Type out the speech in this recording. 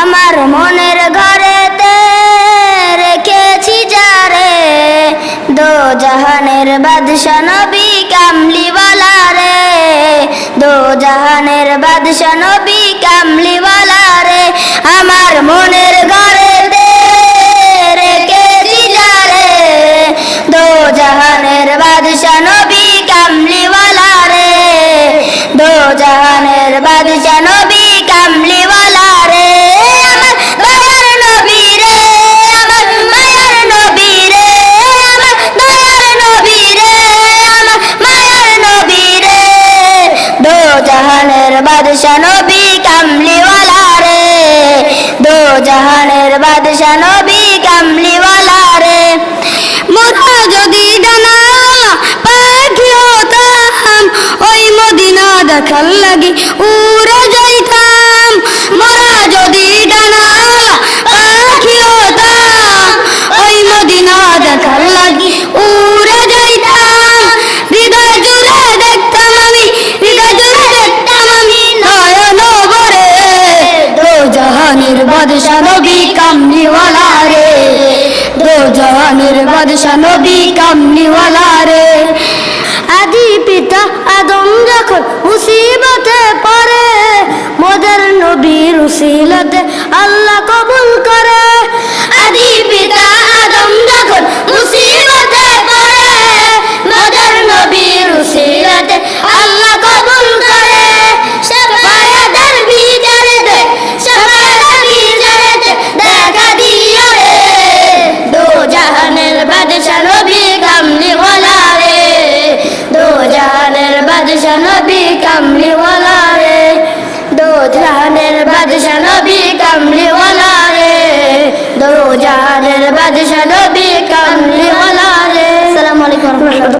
আমার মনের ঘরে রেখেছি যারে দো জাহানের বাদশা নবী কামলিওয়ালা রে দো জাহানের বাদশা নবী কামলিওয়ালা রে, আমার মনের বাদশা নবী কামলিওয়ালা রে। দো জাহানের বাদশা কামলিওয়ালা রে। মোরা যদি ডানা ওই মদিনা লাগি উড়ে বাদশা নবী কামনিওয়ালা রে। আদি পিতা আদম যখন মুসিব